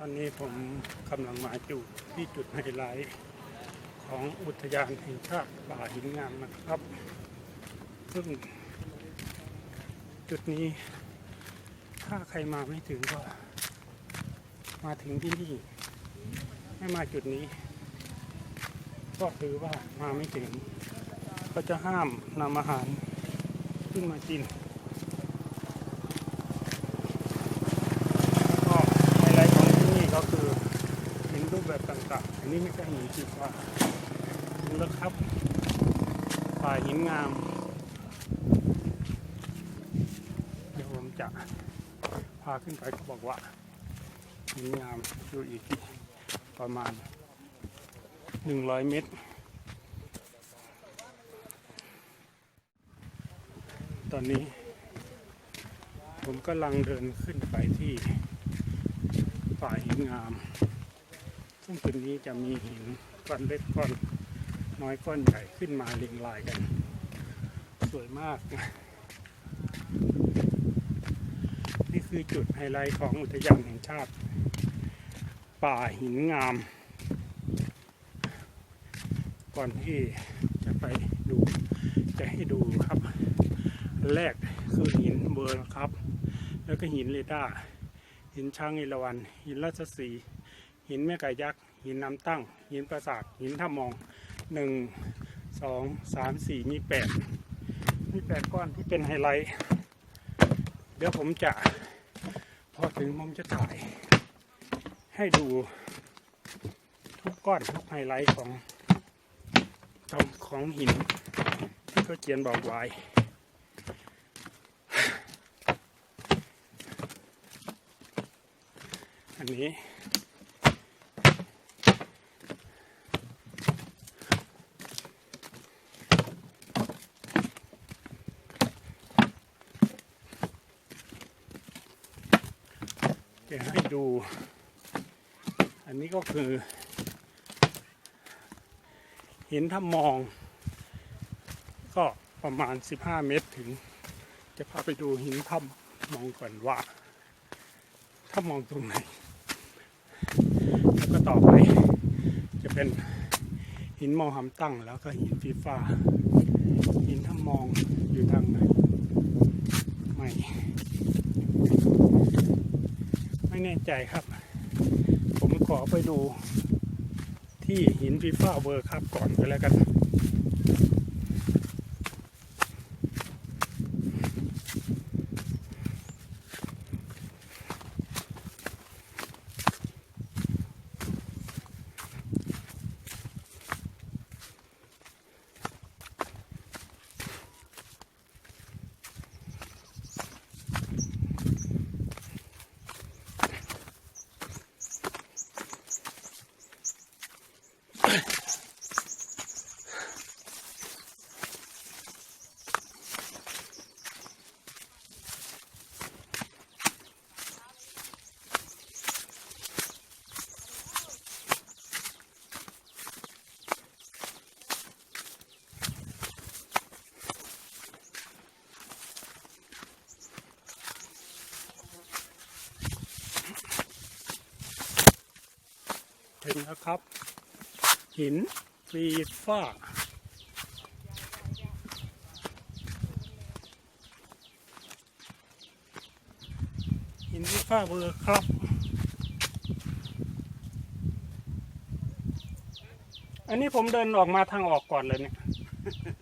อนนี้ผมกำลังมาอยู่ที่จุดไฮไลท์ของอุทยานแห่งชาติป่าหินงามนะครับ ซึ่งจุดนี้ ถ้าใครมาไม่ถึงก็ มาถึงที่นี่ ไม่มาจุดนี้ ก็ถือว่ามาไม่ถึง ก็จะห้ามนำอาหารขึ้นมากิน ก็ไฮไลท์ของที่นี่ก็คือหินรูปแบบ ต่างๆ อันนี้ไม่ใช่หินสีฟ้าดูแล้วครับป่าหินงาม เดี๋ยวผมจะพาขึ้นไปเขาบอกว่าหินงามอยู่อีกประมาณ 100 เมตร ตอนนี้ผมกำลังเดินขึ้นไปที่ป่าหินงาม ซึ่งจุดนี้จะมีหินก้อนเล็กก้อนน้อยก้อนใหญ่ขึ้นมาเรียงรายกัน สวยมาก นี่คือจุดไฮไลท์ของอุทยานแห่งชาติ ป่าหินงาม ก่อนที่จะไปดู จะให้ดูครับ แรกคือหินเบอร์ครับ แล้วก็หินเรดาหินช้างเอราวัณหินราชสีห์ หินแม่ไก่ยักษ์ หินน้ำตั้ง หินปราสาท หินท่ามองหนึ่งสองสามสี่มีแปดมีแปดก้อนที่เป็นไฮไลท์ เดี๋ยวผมจะ พอถึงผมจะถ่าย ให้ดูทุกก้อนทุกไฮไลท์ของของของหินที่เขาเขียนบอกไว้อันนี้ ดู อันนี้ก็คือหินถ้ามอง ก็ประมาณ 15 เมตรถึง จะพาไปดูหินถ้ำมองก่อนว่า ถ้ามองตรงไหน แล้วก็ต่อไป จะเป็นหินมองหำตั้งแล้วก็หินฟีฟ้า หินถ้ามองอยู่ทางไหนไม่ แน่ใจครับ ผมขอไปดูที่หินฟีฟ้าเวอร์ครับก่อนไปแล้วกัน ถึงแล้วครับ หินฟีฟ้าหินฟีฟ้าเบอร์ครับอันนี้ผมเดินออกมาทางออกก่อนเลยเนี่ย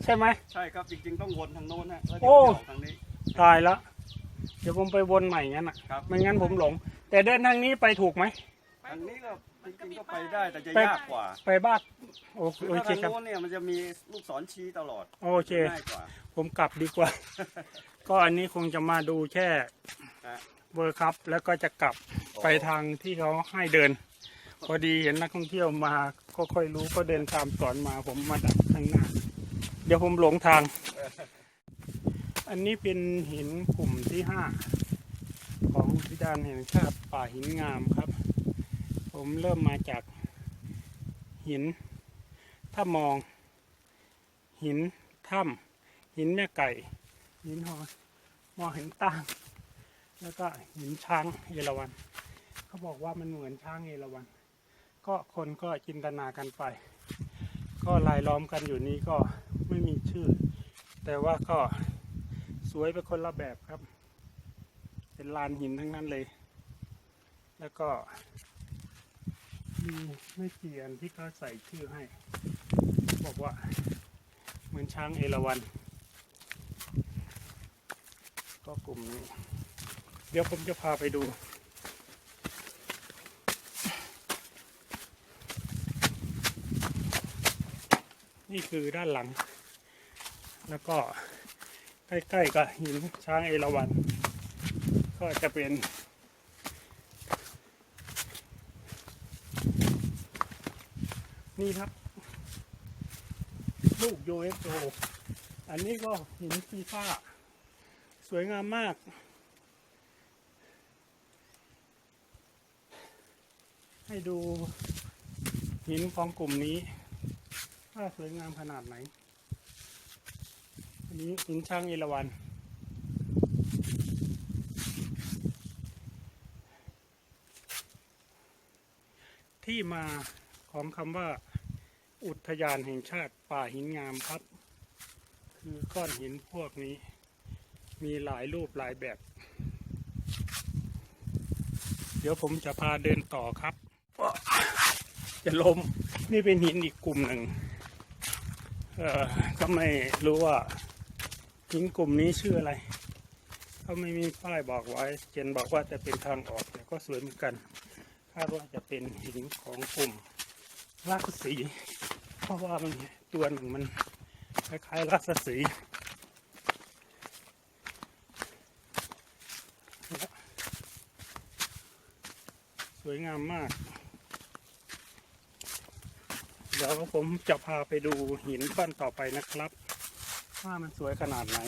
ใช่ไหม ใช่ครับจริงๆต้องวนทางโน้นนะแล้วโอ้เดี๋ยวจะออกทางนี้ ตายแล้วเดี๋ยวผมไปวนใหม่งั้นอะ ครับ ไม่งั้นผมหลง แต่เดินทางนี้ไปถูกไหม ทางนี้ก็จริงๆก็ไปได้แต่จะไปยากกว่าไปบ้านโอเคคือโอถ้าเคทางครับ โน้นเนี่ยมันจะมีลูกศรชี้ตลอดโอเค ง่ายกว่า ผมกลับดีกว่า ก็อันนี้คงจะมาดูแค่ฮะ เวอร์คัพแล้วก็จะกลับไปทางที่เขาให้เดิน พอดีเห็นนักท่องเที่ยวมาก็ค่อยรู้ก็เดินตามสอนมาผมมาดักข้างหน้า เดี๋ยวผมหลงทาง อันนี้เป็นหินกลุ่มที่ห้าของอุทยานแห่งชาติป่าหินงามครับ ผมเริ่มมาจากหิน ถ้ามอง หินถ้ำหินแม่ไก่ หินหอมอหินตั้งแล้วก็หินช้างเอราวันเขาบอกว่ามันเหมือนช้างเอราวัณก็คนก็จินตนากันไป ก็ลายล้อมกันอยู่นี้ก็ไม่มีชื่อ แต่ว่าก็สวยไปคนละแบบครับ เป็นลานหินทั้งนั้นเลย แล้วก็ีไม่กี่อันที่เขาใส่ชื่อให้ บอกว่า เหมือนช้างเอราวัณก็กลุ่มนี้ เดี๋ยวผมจะพาไปดูนี่คือด้านหลัง แล้วก็ใกล้ๆกับหินช้างเอราวัณก็จะเป็น นี่ครับ ลูก UFO อันนี้ก็หินฟีฟ้า สวยงามมาก ให้ดูหินของกลุ่มนี้ว่าสวยงามขนาดไหน อันนี้หินช่างเอราวัณที่มา ของคำว่า อุทยานแห่งชาติป่าหินงามครับ คือก้อนหินพวกนี้ มีหลายรูปหลายแบบ เดี๋ยวผมจะพาเดินต่อครับ จะลมนี่เป็นหินอีกกลุ่มหนึ่งเออก็ไม่รู้ว่าหินกลุ่มนี้ชื่ออะไรเขาไม่มีป้ายบอกไว้ เจนบอกว่าจะเป็นทางออกแต่ก็สวยเหมือนกัน คาดว่าจะเป็นหินของกลุ่ม ราชสี เพราะว่ามันตัวหนึ่งมันคล้ายๆราชสีสวยงามมาก เดี๋ยวผมจะพาไปดูหินก้นต่อไปนะครับ ว่ามันสวยขนาดไหน